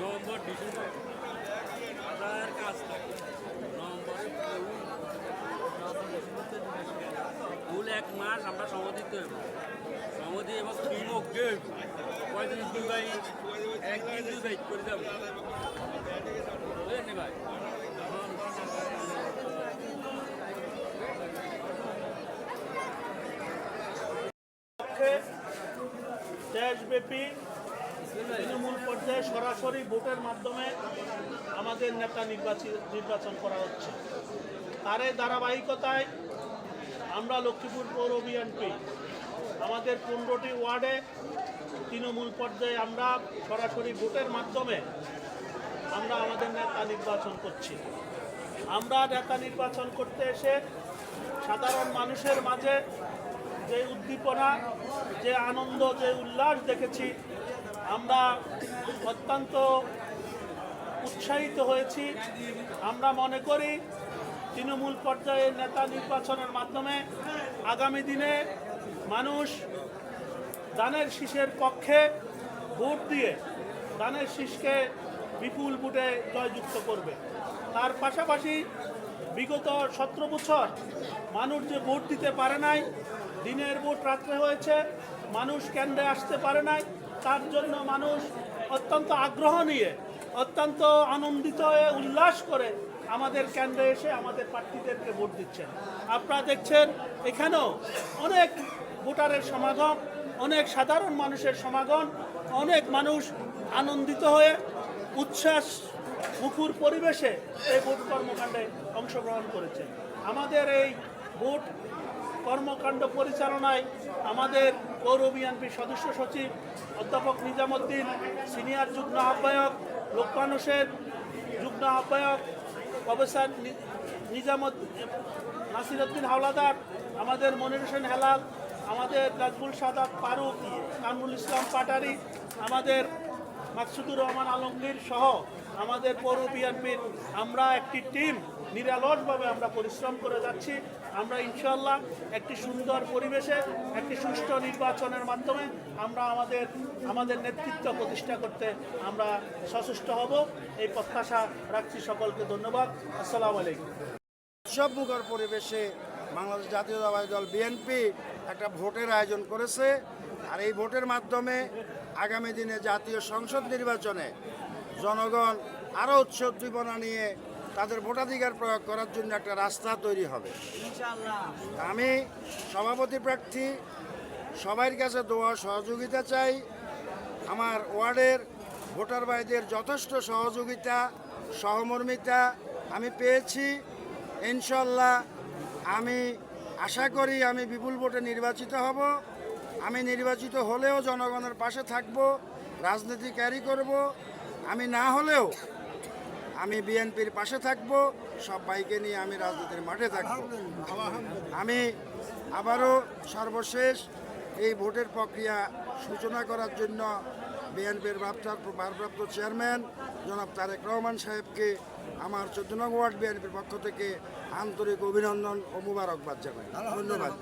November December কাজ থাকে নভেম্বরে ফুল এক মাস আমরা সমাধিত হইব। সমাধি এবং কিমক গেম কয়দিন দুবাই একদিন দুবাই করে যাব? বুঝলেন ভাই? দেশব্যাপী পর্যায়ে সরাসরি ভোটের মাধ্যমে আমাদের নেতা নির্বাচিত নির্বাচন করা হচ্ছে। তার এই ধারাবাহিকতায় আমরা লক্ষ্মীপুর পৌর বিএনপি, আমাদের পনেরোটি ওয়ার্ডে তৃণমূল পর্যায়ে আমরা সরাসরি ভোটের মাধ্যমে আমরা আমাদের নেতা নির্বাচন করছি। আমরা নেতা নির্বাচন করতে এসে সাধারণ মানুষের মাঝে যে উদ্দীপনা, যে আনন্দ, যে উল্লাস দেখেছি আমরা অত্যন্ত উৎসাহিত হয়েছি। আমরা মনে করি তৃণমূল পর্যায়ে নেতা নির্বাচনের মাধ্যমে আগামী দিনে মানুষ দানের শীষের পক্ষে ভোট দিয়ে দানের শীষকে বিপুল ভোটে জয়যুক্ত করবে। তার পাশাপাশি বিগত সতেরো বছর মানুষ যে ভোট দিতে পারে নাই, দিনের ভোট রাত্রে হয়েছে, মানুষ কেন্দ্রে আসতে পারে নাই, তার জন্য মানুষ অত্যন্ত আগ্রহ নিয়ে, অত্যন্ত আনন্দিত হয়ে, উল্লাস করে আমাদের কেন্দ্রে এসে আমাদের প্রার্থীদেরকে ভোট দিচ্ছেন। আপনারা দেখছেন, এখানেও অনেক ভোটারের সমাগম, অনেক সাধারণ মানুষের সমাগম, অনেক মানুষ আনন্দিত হয়ে, উচ্ছ্বাস মুখর পরিবেশে এই ভোট কর্মকাণ্ডে অংশগ্রহণ করেছে। আমাদের এই ভোট কর্মকাণ্ড পরিচালনায় আমাদের পৌর বিএনপির সদস্য সচিব অধ্যাপক নিজামুদ্দিন, সিনিয়র যুগ্ম আহ্বায়ক লোকমান হোসেন যুগ্ম আহ্বায়ক প্রফেসর নি- নিজামুদ্দিন নাসিরুদ্দিন হাওলাদার, আমাদের মনির হোসেন হেলাল, আমাদের নাজবুল সাদাত ফারুক, কামরুল ইসলাম পাটারি, আমাদের মাকসুদুর রহমান আলমগীর সহ আমাদের পৌর বিএনপির আমরা একটি টিম নিরালসভাবে আমরা পরিশ্রম করে যাচ্ছি। আমরা ইনশাল্লাহ একটি সুন্দর পরিবেশে, একটি সুষ্ঠু নির্বাচনের মাধ্যমে আমরা আমাদের আমাদের নেতৃত্ব প্রতিষ্ঠা করতে আমরা সচেষ্ট হব। এই প্রত্যাশা রাখছি সকলকে ধন্যবাদ। আসসালামু আলাইকুম। উৎসবমুখর পরিবেশে বাংলাদেশ জাতীয়তাবাদী দল বিএনপি একটা ভোটের আয়োজন করেছে। আর এই ভোটের মাধ্যমে আগামী দিনে জাতীয় সংসদ নির্বাচনে জনগণ আরও উৎসোদ্দীপনা নিয়ে তাদের ভোটাধিকার প্রয়োগ করার জন্য একটা রাস্তা তৈরি হবে। আমি সভাপতি প্রার্থী সবার কাছে দোয়া সহযোগিতা চাই। আমার ওয়ার্ডের ভোটার ভাইদের যথেষ্ট সহযোগিতা সহমর্মিতা আমি পেয়েছি। ইনশাল্লাহ আমি আশা করি আমি বিপুল ভোটে নির্বাচিত হব। আমি নির্বাচিত হলেও জনগণের পাশে থাকব রাজনীতি ক্যারি করব। আমি না হলেও আমি বিএনপির পাশে থাকব সব বাইকে নিয়ে আমি রাজনীতির মাঠে থাকব। আমি আবারও সর্বশেষ এই ভোটের প্রক্রিয়া সূচনা করার জন্য বিএনপির ভারপ্রাপ্ত চেয়ারম্যান জনাব তারেক রহমান সাহেবকে, আমার চোদ্দ নং ওয়ার্ড বিএনপির পক্ষ থেকে আন্তরিক অভিনন্দন ও মুবারকবাদ জানাই। ধন্যবাদ।